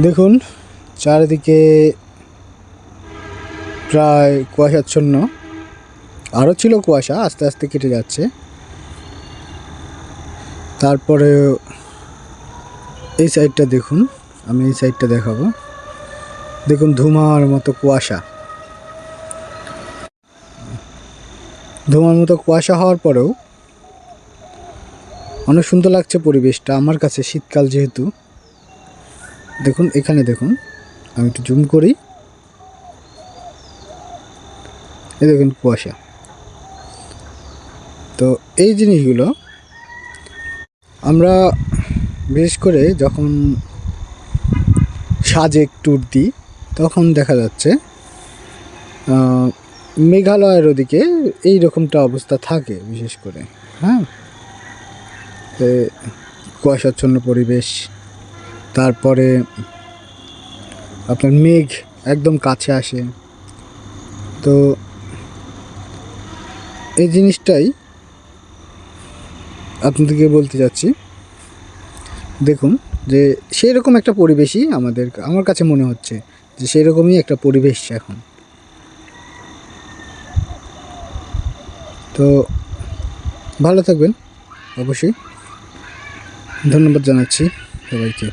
দেখুন, চারিদিকে প্রায় কুয়াশাচ্ছন্ন আরও ছিল কুয়াশা, আস্তে আস্তে কেটে যাচ্ছে। তারপরে এই সাইডটা দেখুন, আমি এই সাইডটা দেখাবো। দেখুন, ধুমার মতো কুয়াশা। ধুমার মতো কুয়াশা হওয়ার পরেও অনেক সুন্দর লাগছে পরিবেশটা, আমার কাছে শীতকাল যেহেতু। দেখুন, এখানে দেখুন, আমি একটু জুম করি। এই দেখুন, কুয়াশা। তো এই জিনিসগুলো আমরা বিশেষ করে যখন সাজেক ট্যুর দিই, তখন দেখা যাচ্ছে মেঘালয়ের ওদিকে এই রকমটা অবস্থা থাকে বিশেষ করে হ্যাঁ? কুয়াশাচ্ছন্ন পরিবেশ তারপরে আপনার মেঘ একদম কাছে আসে। তো এই জিনিসটাই আপনাদেরকে বলতে যাচ্ছি দেখুন যে সেই রকম একটা পরিবেশই আমাদের, আমার কাছে মনে হচ্ছে যে সেই রকমই একটা পরিবেশ এখন। তো ভালো থাকবেন, অবশ্যই। ধন্যবাদ জানাচ্ছি সবাইকে।